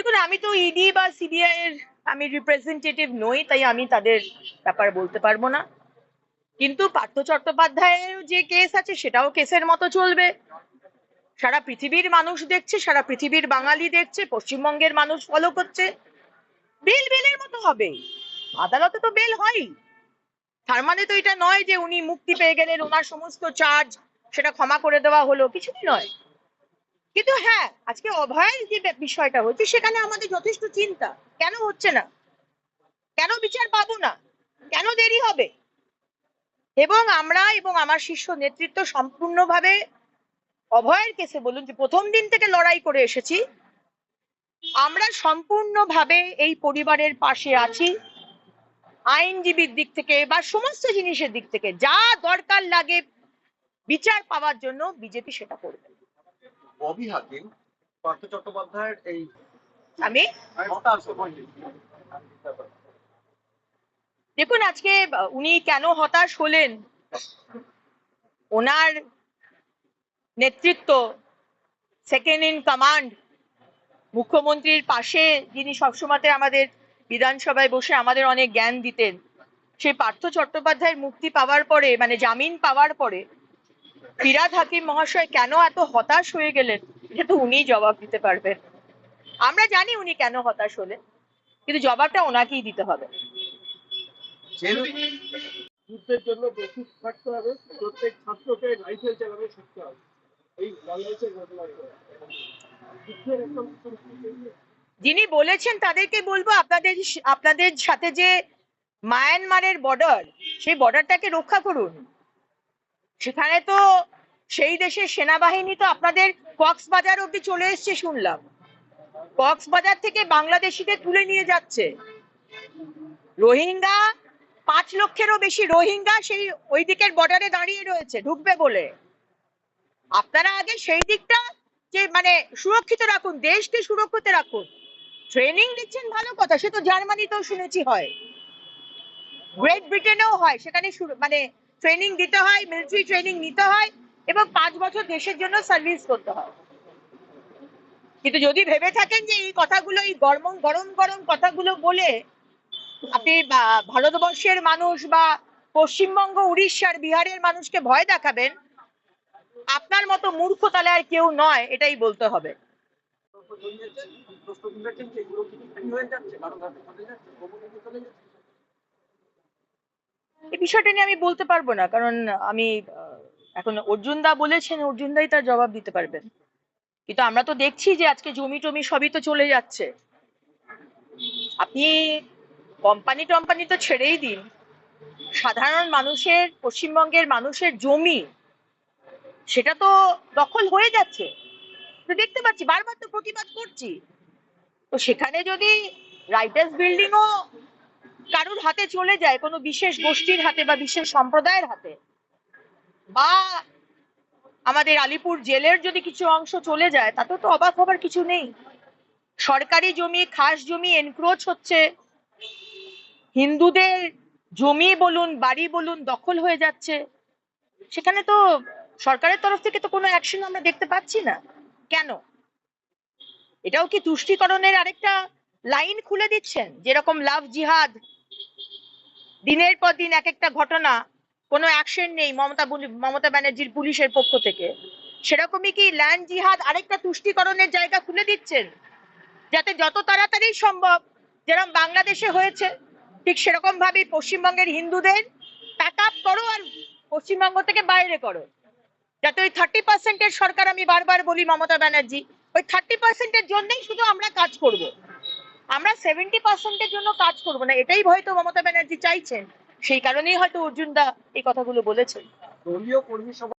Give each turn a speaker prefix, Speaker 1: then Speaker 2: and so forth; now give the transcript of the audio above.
Speaker 1: দেখুন, আমি তো ইডি বা সিবিআই এর আমি রিপ্রেজেন্টেটিভ নই, তাই আমি তাদের ব্যাপারে বলতে পারব না। কিন্তু পার্থ চট্টোপাধ্যায়ের যে কেস আছে, সেটাও কেসের মতো চলবে। সারা পৃথিবীর মানুষ দেখছে, সারা পৃথিবীর বাঙালি দেখছে, পশ্চিমবঙ্গের মানুষ ফলো করছে। বেল বেলের মতো হবে। আদালতে তো বেল হয় তার মানে তো এটা নয় যে উনি মুক্তি পেয়ে গেলেন, ওনার সমস্ত চার্জ সেটা ক্ষমা করে দেওয়া হলো, কিছুই নয়। কিন্তু হ্যাঁ আজকে অভয়ের যে বিষয়টা হচ্ছে সেখানে আমাদের যথেষ্ট চিন্তা। কেন হচ্ছে না? কেন বিচার পাবো না? কেন দেরি হবে? এবং আমরা এবং আমার শীর্ষ নেতৃত্ব সম্পূর্ণভাবে অভয়ের কেসে বলুন যে প্রথম দিন থেকে লড়াই করে এসেছি। আমরা সম্পূর্ণভাবে এই পরিবারের পাশে আছি। আইনজীবীর দিক থেকে বা সমস্ত জিনিসের দিক থেকে যা দরকার লাগে বিচার পাওয়ার জন্য বিজেপি সেটা করবে।
Speaker 2: ববি হাকিম পার্থ চট্টোপাধ্যায়ের এই
Speaker 1: আমি? দেখুন আজকে উনি কেন হতাশ হলেন? ওনার নেতৃত্ব সেকেন্ড ইন কমান্ড মুখ্যমন্ত্রীর পাশে যিনি সবসময়তে আমাদের বিধানসভায় বসে আমাদের অনেক জ্ঞান দিতেন সেই পার্থ চট্টোপাধ্যায়ের মুক্তি পাওয়ার পরে মানে জামিন পাওয়ার পরে ফিরাদ হাকিম মহাশয় কেন এত হতাশ হয়ে গেলেন? এটা তো উনিই জবাব দিতে পারবেন। আমরা জানি উনি কেন হতাশ হলেন কিন্তু জবাবটা ওনাকেই দিতে হবে।
Speaker 3: যুদ্ধের জন্য প্রস্তুত থাকতে হবে প্রত্যেক ছাত্রকে রাইফেল চালানো শিখতে হবে। এই বাংলাদেশের ঘটনা
Speaker 1: যিনি বলেছেন তাদেরকে বলব আপনাদের আপনাদের সাথে যে মায়ানমারের বর্ডার সেই বর্ডারটাকে রক্ষা করুন। সেখানে তো সেই দেশের সেনাবাহিনী তো আপনাদের কক্সবাজার অব্দি চলে এসছে শুনলাম। কক্সবাজার থেকে বাংলাদেশিদের তুলে নিয়ে যাচ্ছে। রোহিঙ্গা পাঁচ লক্ষেরও বেশি রোহিঙ্গা সেই ওই দিকের বর্ডারে দাঁড়িয়ে রয়েছে, ঢুকবে বলে। আপনারা আগে সেই দিকটা যে মানে সুরক্ষিত রাখুন, দেশকে সুরক্ষিত রাখুন। ট্রেনিং দিচ্ছেন ভালো কথা, সে তো জার্মানিতেও শুনেছি হয়। গ্রেট ব্রিটেনেও হয়, সেখানে মানে ট্রেনিং দিতে হয় মিলিটারি ট্রেনিং নিতে হয় এবং পাঁচ বছর দেশের জন্য সার্ভিস করতে হয়। কিন্তু যদি ভেবে থাকেন যে এই কথাগুলো, এই গরম গরম গরম কথাগুলো বলে আপনি ভারতবর্ষের মানুষ বা পশ্চিমবঙ্গ, উড়িষ্যার, বিহারের মানুষকে ভয় দেখাবেন, আপনার মতো মূর্খ তাহলে আর কেউ নয়, এটাই বলতে হবে। এই বিষয়টা নিয়ে আমি বলতে পারব না, কারণ আমি এখন অর্জুন দা বলেছেন, অর্জুন দাই তার জবাব দিতে পারবেন। কিন্তু আমরা তো দেখছি যে আজকে জমি টমি সবই তো চলে যাচ্ছে। আপনি কোম্পানি টম্পানি তো ছেড়েই দিন। সাধারণ মানুষের, পশ্চিমবঙ্গের মানুষের জমি, সেটা তো দখল হয়ে যাচ্ছে। তো দেখতে পাচ্ছি, বারবার তো প্রতিবাদ করছি। তো সেখানে যদি রাইটার্স বিল্ডিংও হাতে চলে যায় কোনো বিশেষ গোষ্ঠীর হাতে বা বিশেষ সম্প্রদায়ের হাতে। বা আমাদের আলিপুর জেলের যদি কিছু অংশ চলে যায়, তাতে তো অবাক হবার কিছু নেই। সরকারি জমি, খাস জমি এনক্রোচ হচ্ছে। হিন্দুদের জমি বলুন, বাড়ি বলুন দখল হয়ে যাচ্ছে। সেখানে তো সরকারের তরফ থেকে তো কোনো অ্যাকশন আমরা দেখতে পাচ্ছি না। কেন? এটাও কি তুষ্টিকরণের আরেকটা লাইন খুলে দিচ্ছেন? যেরকম লাভ জিহাদ দিনের পর দিন এক একটা ঘটনা, কোনো অ্যাকশন নেই মমতা মমতা ব্যানার্জির পুলিশের পক্ষ থেকে। সেরকমই কি ল্যান্ড জিহাদ আরেকটা তুষ্টিকরণের জায়গা খুলে দিচ্ছেন? যাতে যত তাড়াতাড়ি সম্ভব যেরকম বাংলাদেশে হয়েছে, ঠিক সেরকম ভাবে পশ্চিমবঙ্গের হিন্দুদের প্যাক আপ করো আর পশ্চিমবঙ্গ থেকে বাইরে করো। যাতে ওই থার্টি পার্সেন্টের সরকার আমি বারবার বলি মমতা ব্যানার্জি, ওই থার্টি পার্সেন্টের জন্যই শুধু আমরা কাজ করব। আমরা সেভেন্টি পার্সেন্টের জন্য কাজ করব না, এটাই হয়তো মমতা ব্যানার্জি চাইছেন। সেই কারণেই হয়তো অর্জুন দা এই কথাগুলো বলেছেন।
Speaker 2: দলীয় কর্মী সভা